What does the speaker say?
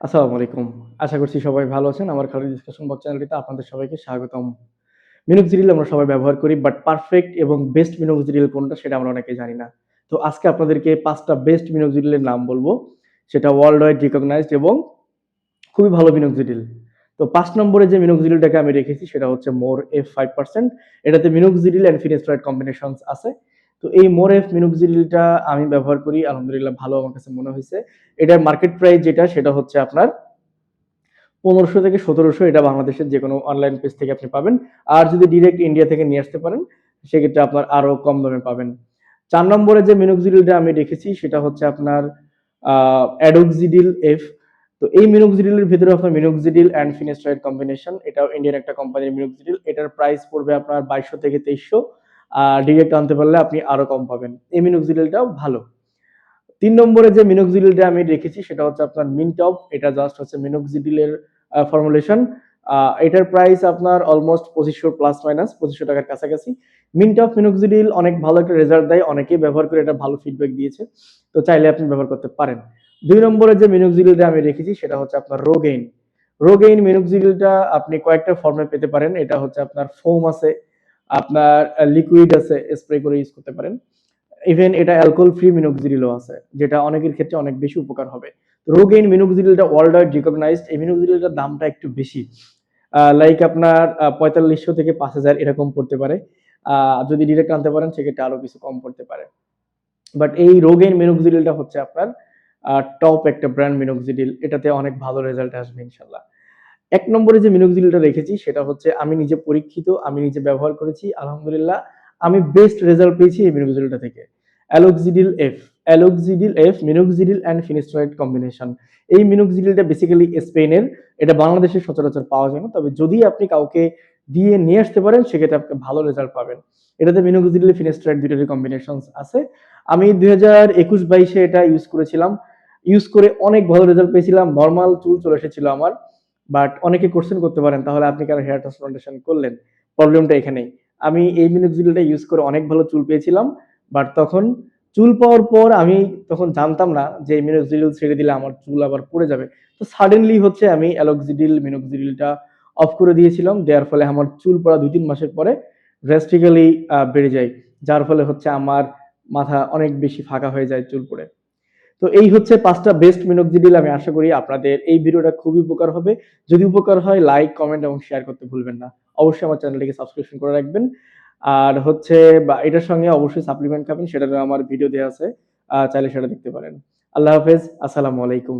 আসসালামু আলাইকুম। আশা করছি সবাই ভালো আছেন। আমার খালি ডিসকাশন বক্স চ্যানেলটিতে আপনাদের সবাইকে স্বাগতম। মিনোক্সিডিল আমরা সবাই ব্যবহার করি বাট পারফেক্ট এবং বেস্ট মিনোক্সিডিল কোনটা সেটা আমরা অনেকে জানি না। তো আজকে আপনাদেরকে পাঁচটা বেস্ট মিনোক্সিডিলের নাম বলব। সেটা ওয়ার্ল্ড ওয়াইড রিকগনাইজড এবং খুবই ভালো মিনোক্সিডিল তো পাঁচ নম্বরে যে মিনোক্সিডিলটাকে আমি রেখেছি সেটা হচ্ছে মোর এফ ফাইভ পার্সেন্ট এটাতে মিনোক্সিডিল অ্যান্ড ফিনিস্ট্রয়েড কম্বিনেশনস আছে। তো এই মোর এফ মিনোক্সিডিলটা আমি ব্যবহার করি, আলহামদুলিল্লাহ ভালো আমার কাছে মনে হয়েছে। এটার মার্কেট প্রাইস যেটা, সেটা হচ্ছে আপনার পনেরোশো থেকে সতেরোশো, এটা বাংলাদেশের যে কোনো অনলাইন পেজ থেকে আপনি পাবেন। আর যদি ডিরেক্ট ইন্ডিয়া থেকে নিয়ে আসতে পারেন, সেক্ষেত্রে আপনার আরও কম দামে পাবেন। চার নম্বরে যে মিনোক্সিডিলটা আমি রেখেছি সেটা হচ্ছে আপনার অ্যাডোক্সিডিল এফ তো এই মিনোক্সিডিলের ভিতরে আপনার মিনোক্সিডিল অ্যান্ড ফিনিস্ট্রয়েড কম্বিনেশন এটাও ইন্ডিয়ান একটা কোম্পানির মিনোক্সিডিল এটার প্রাইস পড়বে আপনার বাইশশো থেকে তেইশশো। ডিরেক্ট আনতে পারলে আপনি আরও কম পাবেন। এই মিনোক্সিডিলটাও ভালো। তিন নম্বরে যে মিনোক্সিডিলটা আমি রেখেছি, সেটা হচ্ছে আপনার মিনটপ এটা জাস্ট হচ্ছে মিনোক্সিডিলের ফর্মুলেশন এটার প্রাইস আপনার অলমোস্ট পঁচিশশো প্লাস মাইনাস পঁচিশশো টাকার কাছাকাছি। মিনটপ মিনোক্সিডিল অনেক ভালো একটা রেজাল্ট দেয়। অনেকেই ব্যবহার করে এটা ভালো ফিডব্যাক দিয়েছে। তো চাইলে আপনি ব্যবহার করতে পারেন। দুই নম্বরে যে মিনোক্সিডিলটা আমি রেখেছি, সেটা হচ্ছে আপনার রোগেইন রোগেইন মিনোক্সিডিলটা আপনি কয়েকটা ফর্মে পেতে পারেন। এটা হচ্ছে আপনার ফোম আছে। আপনার লিকুইড আছে স্প্রে করে ইউজ করতে পারেন। ইভেন এটা অ্যালকোহল ফ্রি মিনোক্সিডিলও আছে, যেটা অনেকের ক্ষেত্রে অনেক বেশি উপকার হবে। রোগেইন মিনোক্সিডিলটা ওয়ার্ল্ড ওয়াইড রিকগনাইজড এই মিনোক্সিডিলটার দামটা একটু বেশি। লাইক আপনার পঁয়তাল্লিশশো থেকে পাঁচ হাজার এরকম পড়তে পারে। যদি ডিরেক্ট আনতে পারেন, সেক্ষেত্রে আরও কিছু কম পড়তে পারে। বাট এই রোগেইন মিনোক্সিডিলটা হচ্ছে আপনার টপ একটা ব্র্যান্ড মিনোক্সিডিল এটাতে অনেক ভালো রেজাল্ট আসবে, ইনশাল্লাহ। এক নম্বরে যে মিনোক্সিডিলটা রেখেছি, সেটা হচ্ছে আমি নিজে পরীক্ষিত, আমি নিজে ব্যবহার করেছি, আলহামদুলিল্লাহ, আমি বেস্ট রেজাল্ট পেয়েছি এই মিনোক্সিডিলটা থেকে। Aloxidil F Aloxidil F minoxidil and finasteride combination এই মিনোক্সিডিলটা বেসিক্যালি স্পেনের এটা বাংলাদেশে সচরাচর পাওয়া যায় না, তবে যদি আপনি কাউকে দিয়ে নিয়ে আসতে পারেন, সেক্ষেত্রে আপনি ভালো রেজাল্ট পাবেন। এটাতে মিনোক্সিডিল ফিনিস্ট্রয়েড দুইটারই কম্বিনেশন আছে। আমি দুই হাজার একুশ বাইশে এটা ইউজ করেছিলাম। ইউজ করে অনেক ভালো রেজাল্ট পেয়েছিলাম। নর্মাল চুল চলে এসেছিল আমার। বাট অনেকে কোশ্চেন করতে পারেন, তাহলে আপনি কেন হেয়ার ট্রান্সপ্লান্টেশন করলেন? প্রবলেমটা এখানেই। আমি এই মিনোক্সিডিলটা ইউজ করে অনেক ভালো চুল পেয়েছিলাম বাট তখন চুল পাওয়ার পর আমি তখন জানতাম না যে মিনোক্সিডিল ছেড়ে দিলে আমার চুল আবার পড়ে যাবে। তো সাডেনলি হচ্ছে আমি অ্যালক্সিডিল মিনোক্সিডিলটা অফ করে দিয়েছিলাম, দেওয়ার ফলে আমার চুল পড়া দুই তিন মাসের পরে ড্রাস্টিক্যালি বেড়ে যায়। যার ফলে হচ্ছে আমার মাথা অনেক বেশি ফাঁকা হয়ে যায় চুল পড়ে। তো এই হচ্ছে পাঁচটা বেস্ট মিনোক্সিডিল আমি আশা করি আপনাদের এই ভিডিওটা খুবই উপকার হবে। যদি উপকার হয় লাইক কমেন্ট এবং শেয়ার করতে ভুলবেন না। অবশ্যই আমার চ্যানেলটিকে সাবস্ক্রিপশন করে রাখবেন। আর হচ্ছে, বা এটার সঙ্গে অবশ্যই সাপ্লিমেন্ট খাবেন সেটা আমার ভিডিও দেওয়া আছে। চাইলে সেটা দেখতে পারেন। আল্লাহ হাফেজ, আসসালামু আলাইকুম।